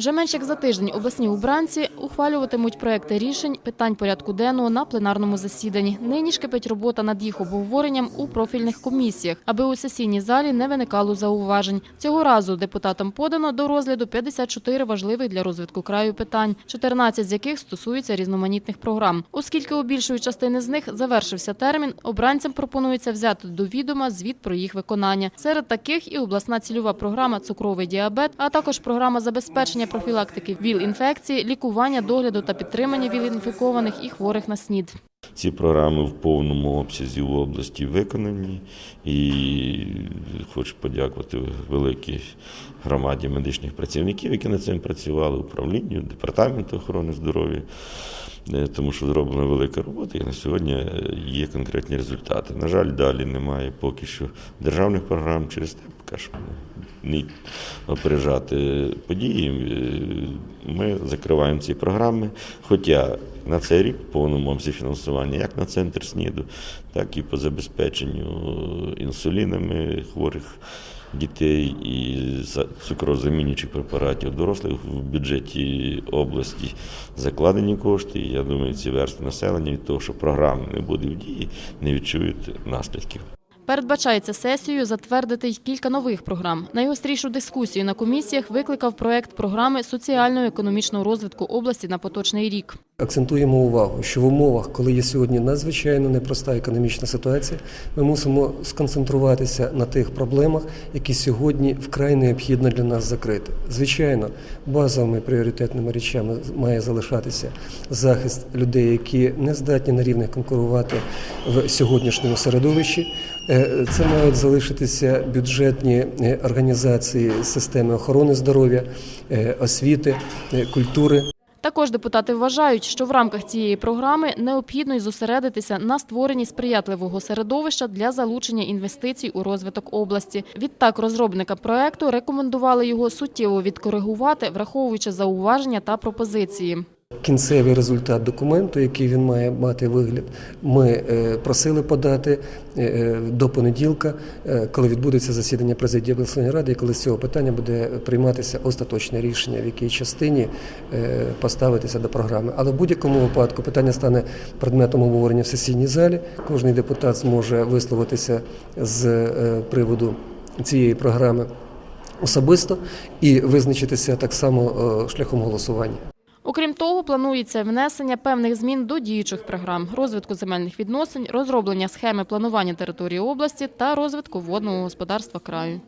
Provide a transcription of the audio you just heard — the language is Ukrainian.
Вже менш як за тиждень обласні убранці ухвалюватимуть проекти рішень питань порядку денного на пленарному засіданні. Нині ж кипить робота над їх обговоренням у профільних комісіях, аби у сесійній залі не виникало зауважень. Цього разу депутатам подано до розгляду 54 важливих для розвитку краю питань, 14 з яких стосуються різноманітних програм. Оскільки у більшої частини з них завершився термін, обранцям пропонується взяти до відома звіт про їх виконання. Серед таких і обласна цільова програма цукровий діабет, а також програма забезпечення профілактики ВІЛ-інфекції, лікування, догляду та підтримання ВІЛ-інфікованих і хворих на СНІД. Ці програми в повному обсязі в області виконані, і хочу подякувати великій громаді медичних працівників, які над цим працювали, управлінню, департаменту охорони здоров'я, е, тому що зроблена велика робота, і на сьогодні е, є конкретні результати. На жаль, далі немає поки що державних програм через те, поки що не опережати події. Е, Ми закриваємо ці програми. Хоча на цей рік в повному обсязі фінансування як на центр СНІДу, так і по забезпеченню інсулінами хворих дітей і цукрозамінюючих препаратів дорослих в бюджеті області закладені кошти. І я думаю, ці верстви населення від того, що програми не буде в дії, не відчують наслідків. Передбачається сесією затвердити й кілька нових програм. Найгострішу дискусію на комісіях викликав проект програми соціально-економічного розвитку області на поточний рік. Акцентуємо увагу, що в умовах, коли є сьогодні надзвичайно непроста економічна ситуація, ми мусимо сконцентруватися на тих проблемах, які сьогодні вкрай необхідно для нас закрити. Звичайно, базовими пріоритетними речами має залишатися захист людей, які не здатні на рівних конкурувати в сьогоднішньому середовищі. Е, Це мають залишитися бюджетні е, організації системи охорони здоров'я, е, освіти, культури. Також депутати вважають, що в рамках цієї програми необхідно й зосередитися на створенні сприятливого середовища для залучення інвестицій у розвиток області. Відтак, розробника проекту рекомендували його суттєво відкоригувати, враховуючи зауваження та пропозиції. Кінцевий результат документу, який він має мати вигляд, ми е, просили подати е, до понеділка, е, коли відбудеться засідання президії обласної ради, і коли з цього питання буде прийматися остаточне рішення, в якій частині е, поставитися до програми. Але в будь-якому випадку питання стане предметом обговорення в сесійній залі. Кожний депутат зможе висловитися з е, приводу цієї програми особисто і визначитися так само е, шляхом голосування. Окрім того, планується внесення певних змін до діючих програм розвитку земельних відносин, розроблення схеми планування території області та розвитку водного господарства краю.